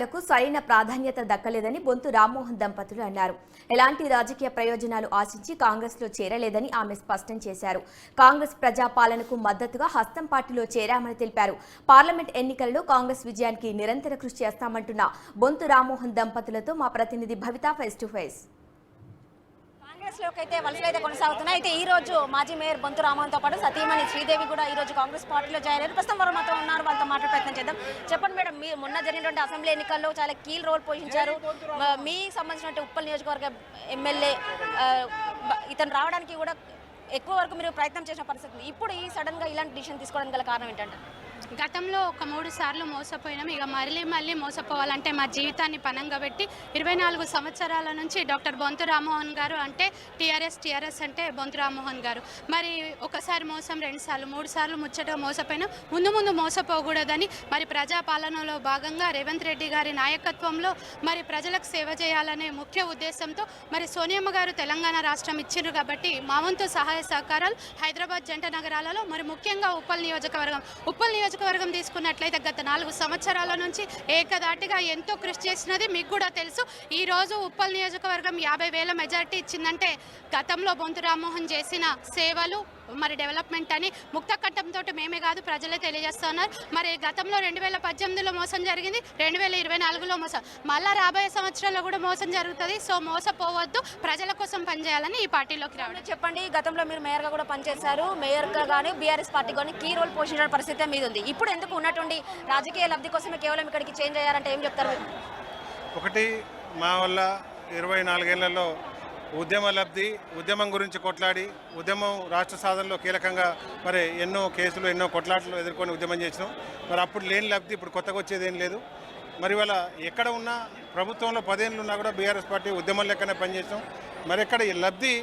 లకు సరైన ప్రాధాన్యత దక్కలేదని బొంతు రామ్మోహన్ దంపతులు అన్నారు. ఎలాంటి రాజకీయ ప్రయోజనాలు ఆశించి కాంగ్రెస్లో చేరలేదని ఆమె స్పష్టం చేశారు. కాంగ్రెస్ ప్రజాపాలనకు మద్దతుగా హస్తం పార్టీలో చేరామని తెలిపారు. పార్లమెంట్ ఎన్నికలలో కాంగ్రెస్ విజయానికి నిరంతర కృషి చేస్తామంటున్న బొంతు రామ్మోహన్ దంపతులతో మా ప్రతినిధి భవిత ఫేస్ టు ఫేస్ కాంగ్రెస్లోకి అయితే వలసలు అయితే కొనసాగుతున్నాయి. అయితే ఈ రోజు మాజీ మేయర్ బొంతు రామన్తో పాటు సతీమణి శ్రీదేవి కూడా ఈ రోజు కాంగ్రెస్ పార్టీలో జాయిన్ అయ్యారు. ప్రస్తుతం వారు మాత్రం ఉన్నారు. వాళ్ళతో మాట్లాడే ప్రయత్నం చేద్దాం. చెప్పండి మేడం మీ మొన్న జరిగినటువంటి అసెంబ్లీ ఎన్నికల్లో చాలా కీల్ రోల్ పోషించారు. మీ సంబంధించినటువంటి ఉప్పల్ నియోజకవర్గ ఎమ్మెల్యే ఇతను రావడానికి కూడా ఎక్కువ వరకు మీరు ప్రయత్నం చేసిన పరిస్థితి ఇప్పుడు ఈ సడన్గా ఇలాంటి డిసిషన్ తీసుకోవడానికి గల కారణం ఏంటంటే గతంలో ఒక మూడు సార్లు మోసపోయినాం. ఇక మళ్ళీ మళ్ళీ మోసపోవాలంటే మా జీవితాన్ని పనంగా పెట్టి ఇరవై నాలుగు సంవత్సరాల నుంచి డాక్టర్ బొంతు రామ్మోహన్ గారు అంటే టీఆర్ఎస్ టీఆర్ఎస్ అంటే బొంతు రామ్మోహన్ గారు. మరి ఒకసారి మోసం రెండు సార్లు మూడు సార్లు ముచ్చట మోసపోయినాం. ముందు ముందు మోసపోకూడదని మరి ప్రజాపాలనలో భాగంగా రేవంత్ రెడ్డి గారి నాయకత్వంలో మరి ప్రజలకు సేవ చేయాలనే ముఖ్య ఉద్దేశంతో మరి సోనియమ్మ గారు తెలంగాణ రాష్ట్రం ఇచ్చిండ్రు కాబట్టి మా వంతు సహాయ సహకారాలు హైదరాబాద్ జంట నగరాలలో మరి ముఖ్యంగా ఉప్పల్ నియోజకవర్గం. ఉప్పల్ నియోజకవర్గం తీసుకున్నట్లయితే గత నాలుగు సంవత్సరాల నుంచి ఏకదాటిగా ఎంతో కృషి చేసినది మీకు కూడా తెలుసు. ఈరోజు ఉప్పల్ నియోజకవర్గం యాభై వేల మెజార్టీ ఇచ్చిందంటే గతంలో బొంతు రామ్మోహన్ చేసిన సేవలు మరి డెవలప్మెంట్ అని ముక్త కట్టంతో మేమే కాదు ప్రజలే తెలియజేస్తున్నారు. మరి గతంలో రెండు వేల పద్దెనిమిదిలో మోసం జరిగింది రెండు వేల ఇరవై నాలుగులో మోసం. మళ్ళా రాబోయే సంవత్సరాల్లో కూడా మోసం జరుగుతుంది. సో మోసపోవద్దు ప్రజల కోసం పనిచేయాలని ఈ పార్టీలోకి రావడం. చెప్పండి గతంలో మీరు మేయర్గా కూడా పనిచేశారు. మేయర్గా కానీ బీఆర్ఎస్ పార్టీ కానీ కీ రోల్ పోషించిన పరిస్థితి మీద ఉంది. ఇప్పుడు ఎందుకు ఉన్నటువంటి రాజకీయ లబ్ధి కోసమే కేవలం ఇక్కడికి చేంజ్ అయ్యారంటే ఏం చెప్తారు? ఒకటి మా వల్ల ఇరవై నాలుగేళ్ళలో ఉద్యమ లబ్ధి ఉద్యమం గురించి కొట్లాడి ఉద్యమం రాష్ట్ర సాధనలో కీలకంగా మరి ఎన్నో కేసులు ఎన్నో కొట్లాటలు ఎదుర్కొని ఉద్యమం చేసినాం. మరి అప్పుడు లేని లబ్ధి ఇప్పుడు కొత్తగా వచ్చేది ఏం లేదు. మరి ఇవాళ ఎక్కడ ఉన్నా ప్రభుత్వంలో పదేళ్ళు ఉన్నా కూడా బీఆర్ఎస్ పార్టీ ఉద్యమం లెక్కనే పనిచేసినాం. మరి ఎక్కడ ఈ లబ్ధి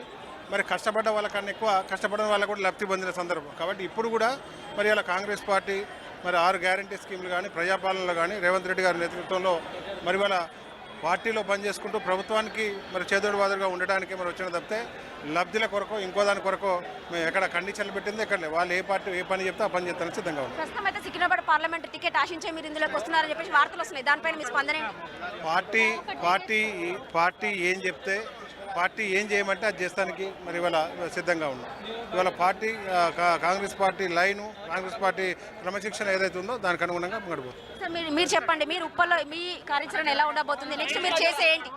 మరి కష్టపడ్డ వాళ్ళకన్నా ఎక్కువ కష్టపడిన వాళ్ళకు కూడా లబ్ధి పొందిన సందర్భం. కాబట్టి ఇప్పుడు కూడా మరి ఇలా కాంగ్రెస్ పార్టీ మరి ఆరు గ్యారంటీ స్కీములు కానీ ప్రజాపాలనలో కానీ రేవంత్ రెడ్డి గారి నేతృత్వంలో మరి వాళ్ళ పార్టీలో పనిచేసుకుంటూ ప్రభుత్వానికి మరి చేదోడు వాదుడుగా ఉండడానికి మరి వచ్చిన తప్పితే లబ్ధిల కొరకు ఇంకో దాని కొరకు మేము ఎక్కడ కండిషన్లు పెట్టింది ఎక్కడ లేదు. వాళ్ళు ఏ పార్టీ ఏ పని చెప్తే ఆ పని చేస్తానికి సిద్ధంగా ఉన్నాం. ప్రస్తుతం అయితే సికింద్రాబాద్ పార్లమెంట్ టికెట్ ఆశించే మీరు ఇందులోకి వస్తున్నారని చెప్పేసి వార్తలు వస్తున్నాయి. దానిపైన మీ స్పందన పార్టీ పార్టీ పార్టీ ఏం చెప్తే పార్టీ ఏం చేయమంటే అది చేస్తానికి మరి ఇవాళ సిద్ధంగా ఉన్నాం. ఇవాళ party Congress party line Congress party క్రమశిక్షణ ఏదైతే ఉందో దానికి అనుగుణంగా గడిపోతుంది సార్ మీరు మీరు చెప్పండి మీరు ఉప్పల్లో మీ కార్యాచరణ ఎలా ఉండబోతుంది? నెక్స్ట్ మీరు చేసే ఏంటి?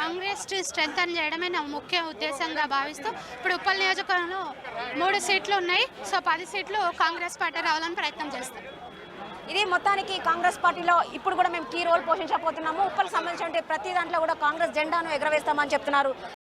కాంగ్రెస్ స్ట్రెంగ్ చేయడమే నా ముఖ్య ఉద్దేశంగా భావిస్తూ ఇప్పుడు ఉప్పల్ నియోజకవర్గంలో మూడు సీట్లు ఉన్నాయి. సో పది సీట్లు కాంగ్రెస్ పార్టీ రావాలని ప్రయత్నం చేస్తాం. ఇది మొత్తానికి కాంగ్రెస్ పార్టీలో ఇప్పుడు కూడా మేము కీ రోల్ పోషించబోతున్నాము. ఉప్పలకు సంబంధించిన ప్రతి దాంట్లో కూడా కాంగ్రెస్ జెండాను ఎగరవేస్తామని చెప్తున్నారు.